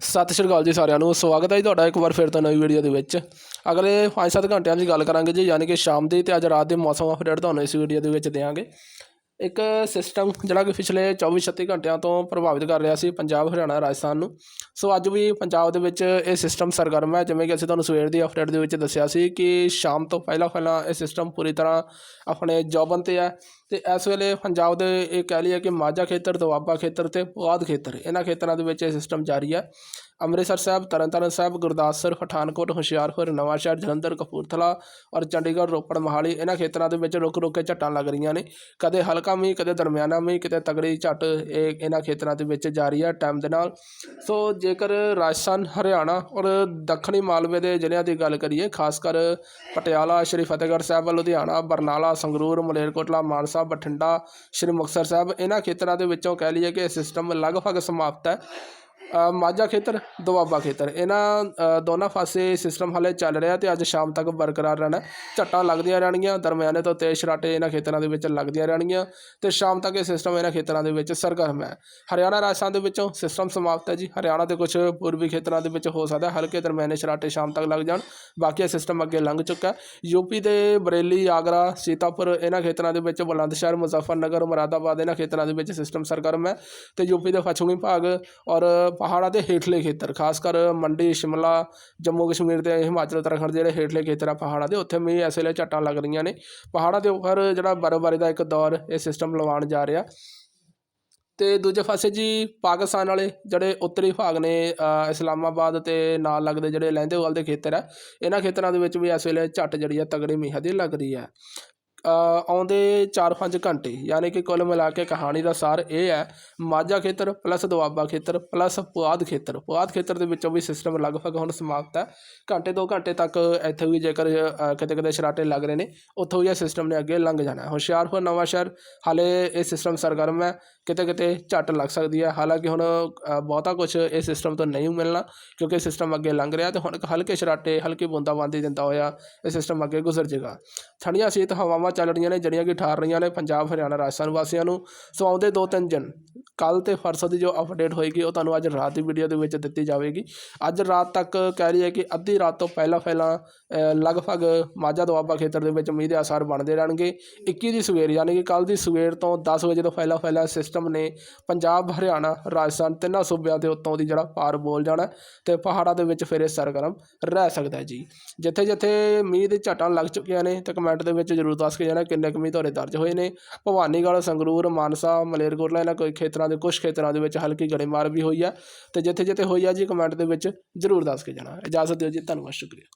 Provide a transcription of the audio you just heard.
ਸਤਿ ਸ਼੍ਰੀ ਅਕਾਲ ਜੀ ਸਾਰਿਆਂ ਨੂੰ, ਸਵਾਗਤ ਹੈ ਜੀ ਤੁਹਾਡਾ ਇੱਕ ਵਾਰ ਫਿਰ ਤੋਂ ਨਵੀਂ ਵੀਡੀਓ ਦੇ ਵਿੱਚ। ਅਗਲੇ 5-7 ਘੰਟਿਆਂ ਦੀ ਗੱਲ ਕਰਾਂਗੇ ਜੀ, ਯਾਨੀ ਕਿ ਸ਼ਾਮ ਦੀ ਤੇ ਅੱਜ ਰਾਤ ਦੇ ਮੌਸਮ ਅਪਡੇਟ ਤੁਹਾਨੂੰ ਇਸ ਵੀਡੀਓ ਦੇ ਵਿੱਚ ਦੇਵਾਂਗੇ ਇੱਕ ਸਿਸਟਮ ਜਿਹੜਾ ਕਿ ਪਿਛਲੇ 24-36 ਘੰਟਿਆਂ ਤੋਂ ਪ੍ਰਭਾਵਿਤ ਕਰ ਰਿਹਾ ਸੀ ਪੰਜਾਬ, ਹਰਿਆਣਾ, ਰਾਜਸਥਾਨ ਨੂੰ। ਸੋ ਅੱਜ ਵੀ ਪੰਜਾਬ ਦੇ ਵਿੱਚ ਇਹ ਸਿਸਟਮ ਸਰਗਰਮ ਹੈ। ਜਿਵੇਂ ਕਿ ਅਸੀਂ ਤੁਹਾਨੂੰ ਸਵੇਰ ਦੀ ਅਪਡੇਟ ਦੇ ਵਿੱਚ ਦੱਸਿਆ ਸੀ ਕਿ ਸ਼ਾਮ ਤੋਂ ਪਹਿਲਾਂ ਪਹਿਲਾਂ ਇਹ ਸਿਸਟਮ ਪੂਰੀ ਤਰ੍ਹਾਂ ਆਪਣੇ ਜੌਬਨ ਤੇ ਹੈ ਤੇ ਇਸ ਵੇਲੇ ਪੰਜਾਬ ਦੇ ਇਹ ਕਹਿ ਲਈਏ ਕਿ ਮਾਝਾ ਖੇਤਰ, ਦੁਆਬਾ ਖੇਤਰ ਤੇ ਪੁਆਧ ਖੇਤਰ, ਇਹਨਾਂ ਖੇਤਰਾਂ ਦੇ ਵਿੱਚ ਇਹ ਸਿਸਟਮ ਜਾਰੀ ਹੈ। ਅੰਮ੍ਰਿਤਸਰ ਸਾਹਿਬ, ਤਰਨਤਾਰਨ ਸਾਹਿਬ, ਗੁਰਦਾਸਪੁਰ, ਪਠਾਨਕੋਟ, ਹੁਸ਼ਿਆਰਪੁਰ, ਨਵਾਂਸ਼ਹਿਰ, ਜਲੰਧਰ, ਕਪੂਰਥਲਾ ਔਰ ਚੰਡੀਗੜ੍ਹ, ਰੋਪੜ, ਮੋਹਾਲੀ ਇਹਨਾਂ ਖੇਤਰਾਂ ਦੇ ਵਿੱਚ ਰੁਕ ਰੁਕ ਕੇ ਝੱਟਾਂ ਲੱਗ ਰਹੀਆਂ ਨੇ। ਕਦੇ ਹਲਕਾ ਮੀਂਹ ਕਦੇ ਦਰਮਿਆਨਾ ਮੀਂਹ ਕਿਤੇ ਤਗੜੀ ਝੱਟ ਇਹ ਇਹਨਾਂ ਖੇਤਰਾਂ ਦੇ ਵਿੱਚ ਜਾਰੀ ਹੈ ਟਾਈਮ ਦੇ ਨਾਲ। ਸੋ ਜੇਕਰ ਰਾਜਸਥਾਨ, ਹਰਿਆਣਾ ਔਰ ਦੱਖਣੀ ਮਾਲਵੇ ਦੇ ਜ਼ਿਲ੍ਹਿਆਂ ਦੀ ਗੱਲ ਕਰੀਏ, ਖਾਸ ਕਰ ਪਟਿਆਲਾ, ਸ਼੍ਰੀ ਫਤਿਹਗੜ੍ਹ ਸਾਹਿਬ ਲੁਧਿਆਣਾ, ਬਰਨਾਲਾ, ਸੰਗਰੂਰ, ਮਲੇਰਕੋਟਲਾ, ਮਾਨਸਾ, ਬਠਿੰਡਾ, ਸ਼੍ਰੀ ਮੁਕਤਸਰ ਸਾਹਿਬ, ਇਹਨਾਂ ਖੇਤਰਾਂ ਦੇ ਵਿੱਚੋਂ ਕਹਿ ਲਈਏ ਕਿ ਇਹ ਸਿਸਟਮ ਲਗਭਗ ਸਮਾਪਤ ਹੈ। ਮਾਝਾ ਖੇਤਰ, ਦੁਆਬਾ ਖੇਤਰ। ਇਹਨਾਂ ਦੋਨਾਂ ਪਾਸੇ ਸਿਸਟਮ ਹਾਲੇ ਚੱਲ ਰਿਹਾ ਤੇ ਅੱਜ ਸ਼ਾਮ ਤੱਕ ਬਰਕਰਾਰ ਰਹਿਣਾ। ਝੱਟਾਂ ਲੱਗਦੀਆਂ ਰਹਿਣਗੀਆਂ, ਦਰਮਿਆਨੇ ਤੋਂ ਤੇਜ਼ ਸ਼ਰਾਟੇ ਇਹਨਾਂ ਖੇਤਰਾਂ ਦੇ ਵਿੱਚ ਲੱਗਦੀਆਂ ਰਹਿਣਗੀਆਂ ਤੇ ਸ਼ਾਮ ਤੱਕ ਇਹ ਸਿਸਟਮ ਇਹਨਾਂ ਖੇਤਰਾਂ ਦੇ ਵਿੱਚ ਸਰਗਰਮ ਹੈ। ਹਰਿਆਣਾ ਰਾਜਸਥਾਨ ਦੇ ਵਿੱਚੋਂ ਸਿਸਟਮ ਸਮਾਪਤ ਹੈ ਜੀ। ਹਰਿਆਣਾ ਦੇ ਕੁਝ ਪੂਰਬੀ ਖੇਤਰਾਂ ਦੇ ਵਿੱਚ ਹੋ ਸਕਦਾ ਹਲਕੇ ਦਰਮਿਆਨੇ ਸ਼ਰਾਟੇ ਸ਼ਾਮ ਤੱਕ ਲੱਗ ਜਾਣ। ਬਾਕੀ ਇਹ ਸਿਸਟਮ ਅੱਗੇ ਲੰਘ ਚੁੱਕਾ ਹੈ। ਯੂਪੀ ਦੇ ਬਰੇਲੀ, ਆਗਰਾ, ਸੀਤਾਪੁਰ ਇਹਨਾਂ ਖੇਤਰਾਂ ਦੇ ਵਿੱਚ ਬੁਲੰਦ ਸ਼ਹਿਰ ਮੁਜ਼ੱਫਰਨਗਰ, ਮੁਰਾਦਾਬਾਦ ਇਹਨਾਂ ਖੇਤਰਾਂ ਦੇ ਵਿੱਚ ਸਿਸਟਮ ਸਰਗਰਮ ਹੈ ਤੇ ਯੂਪੀ ਦੇ ਪੱਛਮੀ ਭਾਗ ਔਰ ਪਹਾੜਾਂ ਦੇ ਹੇਠਲੇ ਖੇਤਰ, ਖਾਸ ਕਰ ਮੰਡੀ, ਸ਼ਿਮਲਾ, ਜੰਮੂ ਕਸ਼ਮੀਰ ਤੇ ਹਿਮਾਚਲ, ਉੱਤਰਾਖੰਡ ਦੇ ਜਿਹੜੇ ਹੇਠਲੇ ਖੇਤਰ ਆ ਪਹਾੜਾਂ ਦੇ, ਉੱਥੇ ਮੀਂਹ ਇਸ ਵੇਲੇ ਝੱਟਾਂ ਲੱਗ ਰਹੀਆਂ ਨੇ। ਪਹਾੜਾਂ ਦੇ ਉੱਪਰ ਜਿਹੜਾ ਬਰਫ਼ਬਾਰੀ ਦਾ ਇੱਕ ਦੌਰ ਇਹ ਸਿਸਟਮ ਲਵਾਉਣ ਜਾ ਰਿਹਾ। ਤੇ ਦੂਜੇ ਪਾਸੇ ਜੀ ਪਾਕਿਸਤਾਨ ਵਾਲੇ ਜਿਹੜੇ ਉੱਤਰੀ ਭਾਗ ਨੇ ਇਸਲਾਮਾਬਾਦ ਤੇ ਨਾਲ ਲੱਗਦੇ ਜਿਹੜੇ ਲਹਿੰਦੇਵਾਲ ਦੇ ਖੇਤਰ ਆ, ਇਹਨਾਂ ਖੇਤਰਾਂ ਦੇ ਵਿੱਚ ਵੀ ਇਸ ਵੇਲੇ ਝੱਟ ਜਿਹੜੀ ਆ ਤਗੜੀ ਮੀਂਹ ਦੀ ਲੱਗ ਰਹੀ ਹੈ ਆਉਂਦੇ 4-5 ਘੰਟੇ, ਯਾਨੀ ਕਿ ਕੁੱਲ ਮਿਲਾ ਕੇ ਕਹਾਣੀ ਦਾ ਸਾਰ ਇਹ ਹੈ, ਮਾਝਾ ਖੇਤਰ ਪਲੱਸ ਦੁਆਬਾ ਖੇਤਰ ਪਲੱਸ ਪੁਆਧ ਖੇਤਰ। ਪੁਆਧ ਖੇਤਰ ਦੇ ਵਿੱਚੋਂ ਵੀ ਸਿਸਟਮ ਲਗਭਗ ਹੁਣ ਸਮਾਪਤ ਹੈ। ਘੰਟੇ 2 ਘੰਟੇ ਤੱਕ ਇੱਥੇ ਵੀ ਜੇਕਰ ਕਿਤੇ ਕਿਤੇ ਸ਼ਰਾਟੇ ਲੱਗ ਰਹੇ ਨੇ, ਉੱਥੋਂ ਵੀ ਇਹ ਸਿਸਟਮ ਨੇ ਅੱਗੇ ਲੰਘ ਜਾਣਾ ਹੈ। ਹੁਸ਼ਿਆਰਪੁਰ ਨਵਾਂਸ਼ਹਿਰ ਹਾਲੇ ਇਹ ਸਿਸਟਮ ਸਰਗਰਮ ਹੈ, ਕਿਤੇ ਕਿਤੇ ਝੱਟ ਲੱਗ ਸਕਦੀ ਹੈ। ਹਾਲਾਂਕਿ ਹੁਣ ਬਹੁਤਾ ਕੁਝ ਇਹ ਸਿਸਟਮ ਤੋਂ ਨਹੀਂ ਮਿਲਣਾ, ਕਿਉਂਕਿ ਸਿਸਟਮ ਅੱਗੇ ਲੰਘ ਰਿਹਾ ਤੇ ਹੁਣ ਹਲਕੇ ਸ਼ਰਾਟੇ, ਹਲਕੀ ਬੂੰਦਾਬਾਂਦੀ ਦਿੰਦਾ ਹੋਇਆ ਇਹ ਸਿਸਟਮ ਅੱਗੇ ਗੁਜ਼ਰ ਜਾਏਗਾ ਠੰਡੀਆਂ ਸ਼ੀਤ ਹਵਾਵਾਂ ਚੱਲ ਰਹੀਆਂ ਨੇ, ਜਿਹੜੀਆਂ ਕਿ ਠਾਰ ਰਹੀਆਂ ਨੇ ਪੰਜਾਬ, ਹਰਿਆਣਾ, ਰਾਜਸਥਾਨ ਵਾਸੀਆਂ ਨੂੰ। ਸੋ ਆਉਂਦੇ ਦੋ ਤਿੰਨ ਦਿਨ ਕੱਲ ਤੇ ਪਰਸੋਂ ਦੀ ਜੋ ਅਪਡੇਟ ਹੋਏਗੀ, ਉਹ ਤੁਹਾਨੂੰ ਅੱਜ ਰਾਤ ਦੀ ਵੀਡੀਓ ਦੇ ਵਿੱਚ ਦਿੱਤੀ ਜਾਵੇਗੀ। ਅੱਜ ਰਾਤ ਤੱਕ ਕਹਿ ਰਹੀ ਹੈ ਕਿ ਅੱਧੀ ਰਾਤ ਤੋਂ ਪਹਿਲਾਂ ਪਹਿਲਾਂ ਲਗਭਗ ਮਾਝਾ ਦੁਆਬਾ ਖੇਤਰ ਦੇ ਵਿੱਚ ਮੀਂਹ ਦੇ ਆਸਾਰ ਬਣਦੇ ਰਹਿਣਗੇ। 21 ਦੀ ਸਵੇਰ, ਯਾਨੀ ਕਿ ਕੱਲ ਦੀ ਸਵੇਰ ਤੋਂ 10 ਵਜੇ ਤੋਂ ਪਹਿਲਾਂ ਪਹਿਲਾਂ ਸਿਸਟਮ ਨੇ ਪੰਜਾਬ, ਹਰਿਆਣਾ, ਰਾਜਸਥਾਨ ਤਿੰਨਾਂ ਸੂਬਿਆਂ ਦੇ ਉੱਤੋਂ ਦੀ ਜਿਹੜਾ ਪਾਰ ਬੋਲ ਜਾਣਾ ਤੇ ਪਹਾੜਾਂ ਦੇ ਵਿੱਚ ਫਿਰ ਇਹ ਸਰਗਰਮ ਰਹਿ ਸਕਦਾ ਜੀ। ਜਿੱਥੇ ਜਿੱਥੇ ਮੀਂਹ ਦੇ ਝਟਾਂ ਲੱਗ ਚੁੱਕੀਆਂ ਨੇ, ਤੇ ਕਮੈਂਟ ਦੇ ਵਿੱਚ ਜਰੂਰ ਦੱਸ ਕੇ ਜਾਣਾ, ਕਿੰਨੇ ਕੁ ਮੀਂਹ ਤੁਹਾਡੇ ਦਰਜ ਹੋਏ ਨੇ। ਭਵਾਨੀਗੜ੍ਹ, ਸੰਗਰੂਰ, ਮਾਨਸਾ, ਮਲੇਰਕੋਟਲਾ, ਇਹਨਾਂ ਕੋਈ ਖੇਤਰਾਂ ਦੇ ਕੁਝ ਖੇਤਰਾਂ ਦੇ ਵਿੱਚ ਹਲਕੀ ਗੜੇਮਾਰ ਵੀ ਹੋਈ ਹੈ ਤੇ ਜਿੱਥੇ ਜਿੱਥੇ ਹੋਈ ਆ ਜੀ ਕਮੈਂਟ ਦੇ ਵਿੱਚ ਜਰੂਰ ਦੱਸ ਕੇ ਜਾਣਾ। ਇਜਾਜ਼ਤ ਦਿਓ ਜੀ, ਧੰਨਵਾਦ, ਸ਼ੁਕਰੀਆ।